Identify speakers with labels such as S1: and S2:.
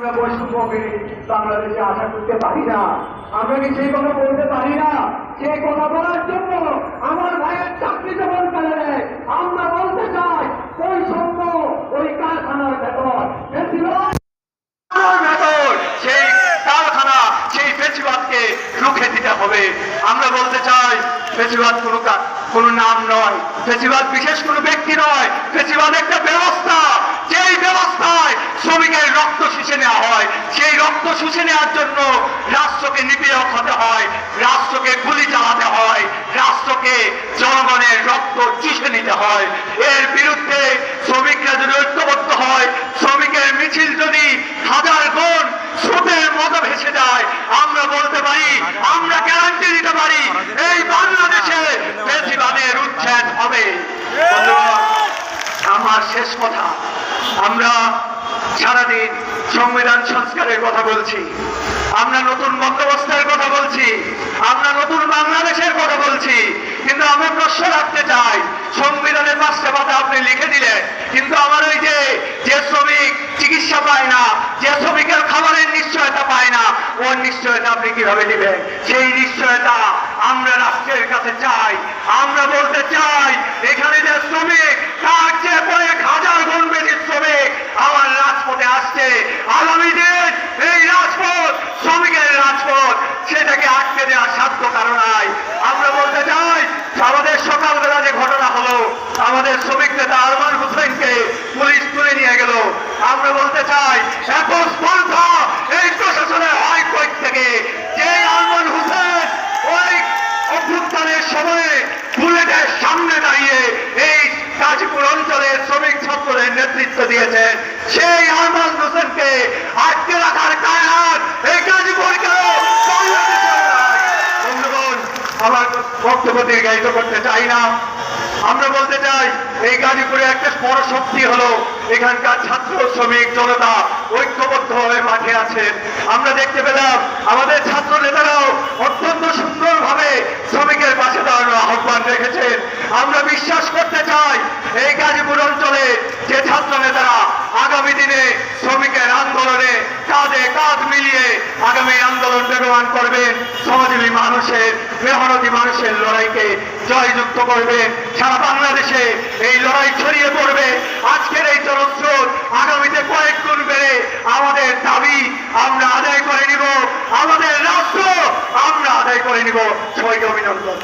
S1: আমরা বৈষম্যকে বাংলাদেশে আশা করতে পারি না। আমরা কি সেই কথা বলতে পারি না? সেই কথা বলার জন্য আমার ভাইয়ের চাকরি যখন ফেলে দেয়, আমরা বলতে চাই বৈষম্য ওই কারখানার ভেতর।
S2: সেই কারখানা, সেই ফেসিবাদকে রুখে দিতে হবে। আমরা বলতে চাই, ফেসিবাদ কোনো কোনো নাম নয়। ফেসিবাদ বিশেষ কোনো ব্যক্তি নয়। ফেসিবাদ একটা ব্যবস্থা যেই ব্যবস্থায় শ্রমিকের রক্ত শুষে নেওয়া হয় সেই রক্ত শুষে নেওয়ার জন্য রাষ্ট্রকে নিপীড়ক হতে হয়, রাষ্ট্রকে গুলি চালাতে হয়, রাষ্ট্রকে জনগণের রক্ত চুষে নিতে হয়। এর বিরুদ্ধে শ্রমিকরা যদি ঐক্যবদ্ধ হয়, শ্রমিকের মিছিল যদি হাজার গুণ স্রোতের মতো ভেসে যায়, আমরা বলতে পারি, আমরা গ্যারান্টি দিতে পারি, এই বাংলাদেশে বেশিবাদের উচ্ছেদ হবে। আমার শেষ কথা, আমরা সারাদিন সংবিধান সংস্কারের কথা বলছি। আমরা নতুন বন্দোবস্তের কথা বলছি। আমরা নতুন বাংলাদেশের কথা বলছি। কিন্তু আমি প্রশ্ন রাখতে চাই, সংবিধানের পাঁচটা কথা আপনি লিখে দিলেন, কিন্তু আমার ওই যে যে শ্রমিক চিকিৎসা পায় না, যে শ্রমিকের খাবারের নিশ্চয়তা পায় না, ওর নিশ্চয়তা আপনি কীভাবে দিবেন? সেই নিশ্চয়তা আমরা রাষ্ট্রের কাছে চাই। আমরা বলতে চাই, এখানে যে শ্রমিক, তার চেয়ে কয়েক হাজার গুণ বেশি শ্রমিক আমার রাজপথে আসছে আগামী দিন এই রাজপথ শ্রমিকের রাজপথ সেটাকে আটকে দেওয়ার সাধ্য কারণ নাই আমরা বলতে চাই আমাদের সকালবেলা যে ঘটনা হলো আমাদের শ্রমিক নেতা আরমান হুসেনকে পুলিশ তুলে নিয়ে গেল আমরা বলতে চাই এত স্পর্ধা এই প্রশাসনের হাইকোর্ট থেকে যে আরমান হুসেন ওই অভ্যুত্থানের সময়ে বুলেটের সামনে দাঁড়িয়ে এই গাজীপুর অঞ্চলের শ্রমিক ছাত্রদের নেতৃত্ব দিয়েছেন সেই আরমান হোসেনকে আটকে রাখার কারণ এই দীর্ঘায়িত করতে চাই না। আমরা বলতে চাই, এই গাজীপুরে একটা বড় শক্তি হলো এখানকার ছাত্র শ্রমিক জনতা ঐক্যবদ্ধ হয়ে মাঠে আছেন আমরা দেখতে পেলাম, আমাদের ছাত্র নেতারাও অত্যন্ত সুন্দরভাবে আমরা বিশ্বাস করতে চাই এই গাজীপুর অঞ্চলে যে ছাত্র নেতারা আগামী দিনে শ্রমিকের আন্দোলনে কাঁধে কাঁধ মিলিয়ে আগামী আন্দোলন বেগবান করবেন সমাজীবী মানুষের, মেহনতি মানুষের লড়াইকে জয়যুক্ত করবে সারা বাংলাদেশে এই লড়াই ছড়িয়ে পড়বে। আজকের এই জনস্রোত আগামীতে কয়েক গুণ বেড়ে আমাদের দাবি আমরা আদায় করে নিব, আমাদের রাষ্ট্র আমরা আদায় করে নিব। সবাইকে অভিনন্দন।